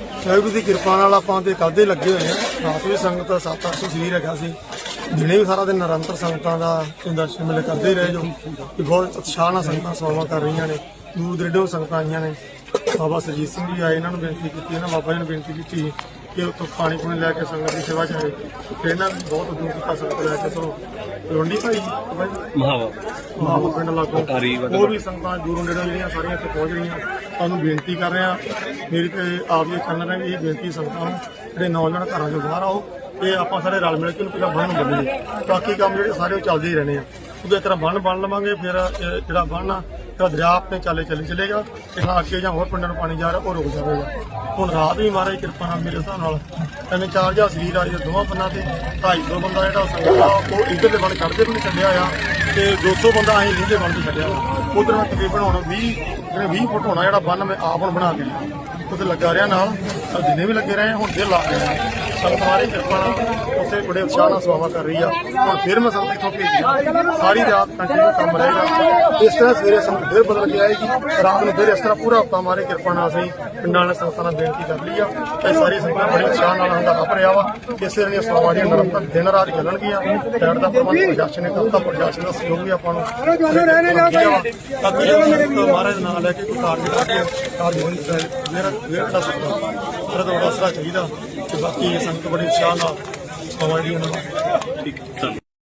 ਵਾਹਿਗੁਰੂ ਦੀ ਕਿਰਪਾ ਨਾਲ ਆਪਾਂ ਤੇ ਕਦੇ ਲੱਗੇ ਹੋਏ ਆ ਰਾਤ ਵੀ ਸੰਗਤ 7-800 ਸਰੀਰ ਹੈਗਾ ਸੀ। ਦਿਨੇ ਵੀ ਸਾਰਾ ਦਿਨ ਨਿਰੰਤਰ ਸੰਗਤਾਂ ਦਾ ਦਰਸ਼ਨ ਮਿਲੇ ਕਰਦੇ ਰਹੇ ਜੋ ਬਹੁਤ ਉਤਸ਼ਾਹ ਨਾਲ ਸੰਗਤਾਂ ਸੇਵਾ ਕਰ ਰਹੀਆਂ ਨੇ। ਦੂਰ ਦਰੇਡੋਂ ਸੰਗਤਾਂ ਆਈਆਂ ਨੇ। ਬਾਬਾ ਸਰਜੀਤ ਸਿੰਘ ਜੀ ਆਏ ਇਹਨਾਂ ਨੂੰ ਬੇਨਤੀ ਕੀਤੀ ਇਹਨਾਂ ਬਾਬਾ ਜੀ ਨੂੰ ਬੇਨਤੀ ਕੀਤੀ ਕਿ ਉੱਥੋਂ ਪਾਣੀ ਪੂਣੀ ਲੈ ਕੇ ਸੰਗਤ ਦੀ ਸੇਵਾ ਚਾਹੇ ਤੇ ਇਹਨਾਂ ਨੇ ਬਹੁਤ ਦੂਰ ਤੱਕ ਸੰਗਤ ਲੈ ਕੇ ਚਲੋ। ਲੋਂਡੀ ਭਾਈ ਮਹਾਵਾ। ਮਾਹੌਲ ਪਿੰਡ ਲਾਗੋਂ। ਹੋਰ ਵੀ ਸੰਗਤਾਂ ਦੂਰੋਂ ਨੇੜੋਂ ਜਿਹੜੀਆਂ ਸਾਰੀਆਂ ਇੱਥੇ ਪਹੁੰਚ ਰਹੀਆਂ। ਤੁਹਾਨੂੰ ਬੇਨਤੀ ਕਰ ਰਿਹਾ ਮੇਰੀ ਤੇ ਆਪ ਜੀ ਚੈਨਲ ਵੀ ਇਹ ਬੇਨਤੀ ਸੰਗਤਾਂ ਨੂੰ ਜਿਹੜੇ ਨੌਜਵਾਨ ਘਰਾਂ ਚੋਂ ਬਾਹਰ ਆਓ ਤੇ ਆਪਾਂ ਸਾਰੇ ਰਲ ਮਿਲ ਕੇ ਇਹਨੂੰ ਪਹਿਲਾਂ ਬੰਨ ਨੂੰ ਬੰਨੀਏ ਬਾਕੀ ਕੰਮ ਜਿਹੜੇ ਸਾਰੇ ਉਹ ਚੱਲਦੇ ਹੀ ਰਹਿਣੇ ਆ। ਉਹਦੇ ਤਰ੍ਹਾਂ ਬੰਨ ਬੰਨ ਲਵਾਂਗੇ, ਫਿਰ ਇਹ ਜਿਹੜਾ ਬੰਨ ਆ, ਜਿਹੜਾ ਦਰਿਆ ਆਪਣੇ ਚਾਲੇ ਚੱਲੇ ਚਲੇਗਾ, ਤੇ ਨਾਲ ਅੱਗੇ ਜਾਂ ਹੋਰ ਪਿੰਡਾਂ ਨੂੰ ਪਾਣੀ ਜਾ ਰਿਹਾ, ਉਹ ਰੁਕ ਜਾਵੇਗਾ। ਹੁਣ ਰਾਤ ਵੀ ਮਹਾਰਾਜ ਕਿਰਪਾ ਨਾਲ ਮੇਰੇ ਹਿਸਾਬ ਨਾਲ ਤਿੰਨ ਚਾਰ ਹਜ਼ਾਰ ਸਰੀਰ ਆ ਜਿਹੜੇ ਦੋਵਾਂ ਬੰਨਾਂ ਤੇ 250 ਬੰਦਾ ਜਿਹੜਾ ਸੰਗਤ ਆ, ਉਹ ਇੱਧਰਲੇ ਬੰਨ ਚੜ੍ਹਦੇ ਵੀ ਨਹੀਂ ਛੱਡਿਆ ਆ, ਤੇ 200 ਬੰਦਾ ਅਸੀਂ ਨੀਂਦੇ ਬੰਨ ਤੇ ਛੱਡਿਆ ਉਧਰ ਮੈਂ ਤਕਰੀਬਨ ਹੁਣ 20 ਜਿਹੜੇ 20 ਫੁੱਟ ਹੋਣਾ ਜਿਹੜਾ ਬੰਨ ਮੈਂ ਆਪ ਹੁਣ ਬਣਾ ਕੇ ਲਿਆ। ਉੱਥੇ ਲੱਗਾ ਰਿਹਾ ਨਾਲ, ਤਾਂ ਦਿਨੇ ਵੀ ਲੱਗੇ ਰਹੇ, ਹੁਣ ਫਿਰ ਲਾ ਕੇ ਸੰਗਤ ਮਾਰੀ ਕਿਰਪਾ ਨਾਲ ਉੱਥੇ ਬੜੇ ਉਤਸ਼ਾਹ ਨਾਲ ਸੇਵਾ ਕਰ ਰਹੀ ਆ। ਹੁਣ ਫਿਰ ਮੈਂ ਸੰਗਤ ਇੱਥੋਂ ਭੇਜੀ। ਸਾਰੀ ਰਾਤ ਕੰਟੀਨਿਊ ਕੰਮ ਰਹੇਗਾ ਇਸ ਤਰ੍ਹਾਂ ਸਵੇਰੇ ਸੰਗਤ ਫਿਰ ਬਦਲ ਕੇ ਆਏਗੀ ਰਾਤ ਨੂੰ ਫਿਰ ਇਸ ਤਰ੍ਹਾਂ ਪੂਰਾ ਹਫਤਾ ਮਾਰੇ ਕਿਰਪਾ ਨਾਲ ਅਸੀਂ ਪਿੰਡਾਂ ਨਾਲ ਸੰਗਤਾਂ ਨਾਲ ਬੇਨਤੀ ਕਰ ਲਈ ਆ। ਤੇ ਸਾਰੀ ਸੰਗਤਾਂ ਬੜੇ ਉਤਸ਼ਾਹ ਨਾਲ ਹੰਦਾ ਲੱਭ ਰਿਹਾ ਵਾ। ਇਸੇ ਤਰ੍ਹਾਂ ਦੀਆਂ ਸੇਵਾਵਾਂ ਦੀਆਂ ਨਿਰੰਤਰ ਦਿਨ ਰਾਤ ਚੱਲਣਗੀਆਂ। ਟੈਟ ਦਾ ਪ੍ਰਬੰਧ ਪ੍ਰਸ਼ਾਸਨ ਨੇ ਕਰਤਾ ਪ੍ਰਸ਼ਾਸਨ ਦਾ ਸਹਿਯੋਗ ਵੀ ਆਪਾਂ ਨੂੰ ਮਹਾਰਾਜ ਦਾ ਨਾਮ ਲੈ ਕੇ ਕੋਈ ਕਾਰਜ ਕਰਕੇ ਕਾਰਜ ਹੋਣੀ ਚਾਹੀਦੀ ਮੇਰਾ ਮੇਰਾ ਦਾ ਸਕਦਾ ਮੇਰਾ ਤਾਂ ਚਾਹੀਦਾ। ਤੇ ਬਾਕੀ ਸੰਗਤ ਬੜੇ ਉਤਸ਼ਾਹ ਨਾਲ ਸੇਵਾ ਉਹਨਾਂ ਨੂੰ ਠੀਕ ਧੰਨਵਾਦ।